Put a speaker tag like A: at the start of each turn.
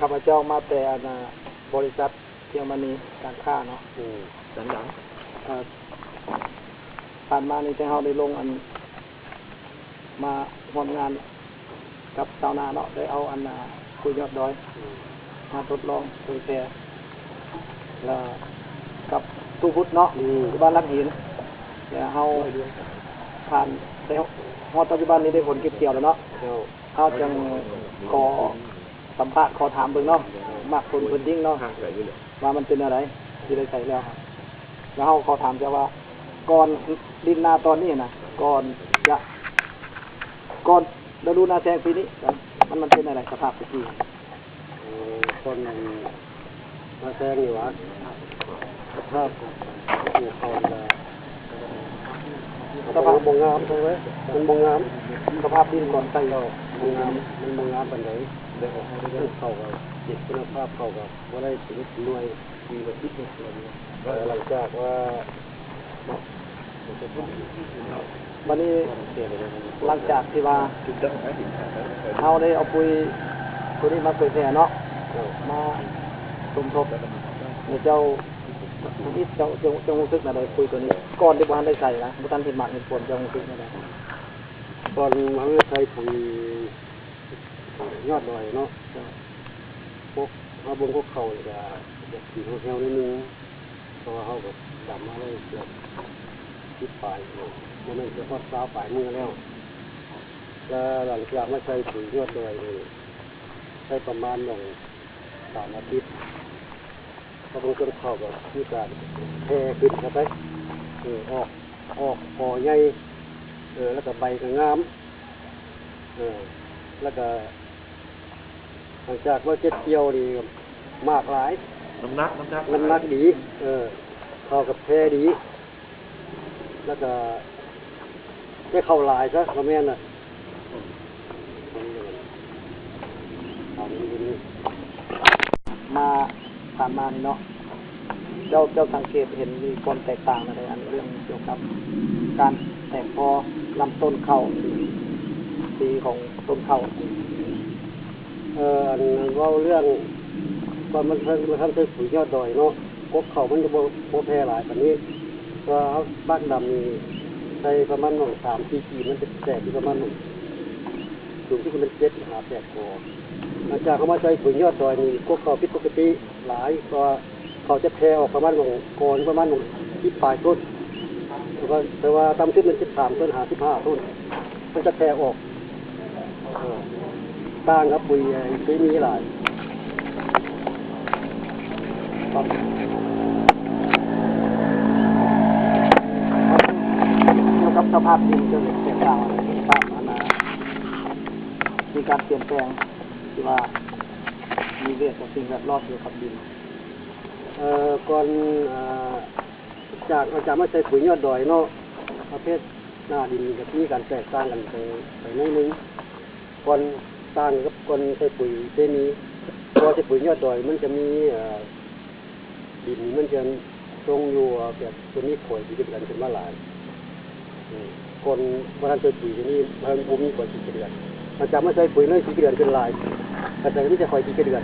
A: ข้าพเจ้ามาแต่อันน่ะบริษัทเที่ยงมณีการค้าเนาะ
B: อืมสันหลัง
A: เอ่อผ่านมานี่แต่เฮาได้ลงอัน มาร่วมงานกับชาวนาเนาะได้เอาอันน่ะคุยยอดดอย
B: อืม
A: มาทดลองเผยแพร่แล้วกับตู้พุทธเนาะที่บ้านรักหินแล้วเฮาผ่านแต่ฮอดปัจจุบันนี้ได้ผลเก็บเกี่ยวแล้วเนาะ
B: เจ้า
A: เฮาจึงขอ สัมภาษณ์ขอถามเบิ่งเนาะมากคนเพิ่นจริงเนาะ
B: ห่างไกลอยู่เลย
A: ว่ามันเป็นอะไร ที่ได้ใส่แล้วครับแล้วเขาเขาถามจะว่าก่อนดินนาตอนนี้นะก่อนจะก่อนฤดูนาแซงปีนี้มันมันเป็นอะไรสภาพตะกี้
B: เออคนมาแซงอยู่วะสภาพอยู่เขาจะสภาพบงงามใช่ไหมมันบงงาม
A: สภาพดินก่อนใส่
B: เจ้า บงงามมันบงงามปันไหนเดี๋ยวเข้ากับจิตคุณภาพเข้ากับว่าได้ชีวิตหน่วยมีแบบที่สุดเลยหลังจากว่า
A: วันนี้หลังจากที่ว่าเขาได้เอาปุ๋ยตัวนี้มาเผยแพร่เนาะมาสมทบในเจ้าที่เจ้าเจ้าเจ้ารู้สึกอะไรปุ๋ยตัวนี้ ก่อนที่บ้านได้ใส่นะบุตันเห็นหมากเห็นผลเจ้ารู้สึกอะไร
B: ตอนมันไม่ใช้ปุ๋ยยอดดอยเนาะพวกเอาบงพวกเขาจะจะสีเหี่ยวนิดนึงเพราะว่าเขาแบบดำมาเลยเกือบทิศปลายมันไม่จะพอดสาวปลายมือแล้วแล้วหลังจากมาใช้ปุ๋ยอดดอยนี่ใช้ประมาณหนึ่งสามอาทิตย์ก็ต้องต้นเข้ากับมีการแพร่ขึ้นครับไปเออออกออกคอใหญ่ เออ แล้วก็ใบก็งาม เออ แล้วก็หลังจากว่าเจ็ดเกี่ยวนี่ก็มากหลาย
C: น้ำหนัก น้ำหนัก
B: น้ำหนักดี เออเข้ากับแพรดี แล้วก็ได้เข้าหลายซะก็แม่นน่ะเอานี่ดูนี่
A: มาผ่านมานี่เนาะเจ้าเจ้าสังเกตเห็นมีความแตกต่างอะไรอันเรื่องเกี่ยวกับการ แตกพอลำต้นเข้าสีของต้นเข้า
B: เอออันเว่าเรื่องตอนมันเพิ่งมันทำใช้ปุ๋ยยอดดอยเนาะกกเขามันจะโบโบแพร่หลายแบบนี้ก็เอาบ้านดำนี่ใช้ประมาณหนึ่งสามสี่กีมันจะแตกที่ประมาณหนึ่งสูงที่มันเจ็ดหาแปดคอหลังจากเขามาใช้ปุ๋ยยอดดอยนี่กกเขาผิดปกติหลายก็เขาจะแพร่ออกประมาณหนึ่งโกนประมาณหนึ่งที่ปลายต้น แต่ว่าแต่ว่าตามขึ้นมันสิบสามต้นหาสิบห้าต้น มันจะแพร่ออกต่างกับปุ๋ยไอ้เคมีหลาย
A: ครับเกี่ยวกับสภาพดินจ้าเห็นแตกต่างอะไรสภาพอันนะมีการเปลี่ยนแปลงที่ว่ามีเวทกับสิ่งแวดล้อมเกี่ยวกับดิน
B: เอ่อก่อนเอ่อ จากอาจารย์มาใช้ปุ๋ยยอดดอยเนาะประเภทหน้าดินกับมีการแตกต่างกันไปไปนิดนึงก่อนต่างกับก่อนใช้ปุ๋ยเคมีพอใช้ปุ๋ยยอดดอยมันจะมีอ่อดินมันจะทรงอยู่แบบตัวนี้ข่อยที่จะเป็นขึ้นมาหลายอืมก่อนวันนั้นใช้ปุ๋ยตัวนี้มันบ่มีข่อยที่เดือนอาจารย์มาใช้ปุ๋ยเลยที่เดือนเป็นหลายอาจารย์นี่จะข่อยที่เดือน